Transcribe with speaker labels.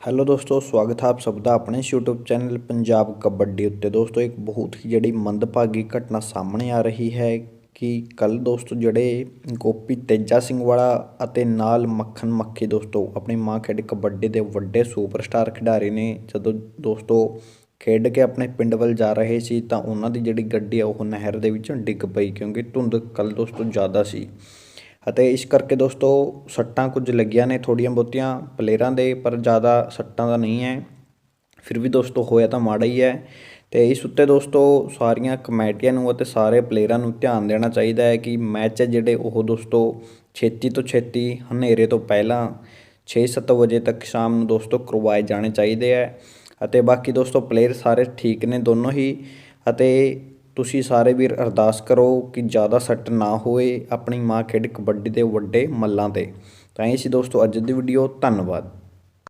Speaker 1: Hello ਦੋਸਤੋ, ਸਵਾਗਤ ਹੈ ਆਪ ਸਭ ਦਾ ਆਪਣੇ ਇਸ YouTube ਚੈਨਲ ਪੰਜਾਬ ਕਬੱਡੀ ਉੱਤੇ। ਦੋਸਤੋ, ਇੱਕ ਬਹੁਤ ਹੀ ਜਿਹੜੀ ਮੰਦਭਾਗੀ ਘਟਨਾ ਸਾਹਮਣੇ ਆ ਰਹੀ ਹੈ ਕਿ ਕੱਲ ਦੋਸਤੋ ਜਿਹੜੇ ਗੋਪੀ ਤੇਜਾ ਸਿੰਘ ਵਾਲਾ ਅਤੇ ਨਾਲ ਮੱਖਣ ਮੱਖੀ ਦੋਸਤੋ, ਆਪਣੀ ਮਾਂ ਖੇਡ ਕਬੱਡੀ ਦੇ ਵੱਡੇ ਸੁਪਰਸਟਾਰ ਖਿਡਾਰੀ ਨੇ ਜਦੋਂ ਦੋਸਤੋ ਖੇਡ ਕੇ ਆਪਣੇ ਪਿੰਡ ਵੱਲ ਜਾ ਰਹੇ ਸੀ ਤਾਂ ਉਹਨਾਂ ਦੀ ਜਿਹੜੀ ਗੱਡੀ ਆ, ਉਹ ਨਹਿਰ ਦੇ ਵਿੱਚ ਡਿੱਗ ਪਈ ਕਿਉਂਕਿ ਧੁੰਦ ਕੱਲ ਦੋਸਤੋ ਜ਼ਿਆਦਾ ਸੀ। ਅਤੇ ਇਸ ਕਰਕੇ ਦੋਸਤੋ ਸੱਟਾਂ ਕੁਝ ਲੱਗੀਆਂ ਨੇ ਥੋੜ੍ਹੀਆਂ ਬਹੁਤੀਆਂ ਪਲੇਅਰਾਂ ਦੇ, ਪਰ ਜ਼ਿਆਦਾ ਸੱਟਾਂ ਦਾ ਨਹੀਂ ਹੈ। ਫਿਰ ਵੀ ਦੋਸਤੋ ਹੋਇਆ ਤਾਂ ਮਾੜਾ ਹੀ ਹੈ। ਤੇ ਇਸ ਉੱਤੇ ਦੋਸਤੋ ਸਾਰੀਆਂ ਕਮੇਟੀਆਂ ਨੂੰ ਅਤੇ ਸਾਰੇ ਪਲੇਅਰਾਂ ਨੂੰ ਧਿਆਨ ਦੇਣਾ ਚਾਹੀਦਾ ਹੈ ਕਿ ਮੈਚ ਹੈ ਜਿਹੜੇ ਉਹ ਦੋਸਤੋ ਛੇਤੀ ਤੋਂ ਛੇਤੀ ਹਨੇਰੇ ਤੋਂ ਪਹਿਲਾਂ 6-7 ਵਜੇ ਤੱਕ ਸ਼ਾਮ ਨੂੰ ਦੋਸਤੋ ਕਰਵਾਏ ਜਾਣੇ ਚਾਹੀਦੇ ਹੈ। ਅਤੇ ਬਾਕੀ ਦੋਸਤੋ ਪਲੇਅਰ ਸਾਰੇ ਠੀਕ ਨੇ ਦੋਨੋਂ ਹੀ। ਅਤੇ ਤੁਸੀਂ ਸਾਰੇ ਵੀਰ ਅਰਦਾਸ ਕਰੋ ਕਿ ਜ਼ਿਆਦਾ ਸੱਟ ਨਾ ਹੋਏ ਆਪਣੀ ਮਾਂ ਖੇਡ ਕਬੱਡੀ ਦੇ ਵੱਡੇ ਮੱਲਾਂ ਤੇ। ਤਾਂ ਇਹ ਸੀ ਦੋਸਤੋ ਅੱਜ ਦੀ ਵੀਡੀਓ ਧੰਨਵਾਦ।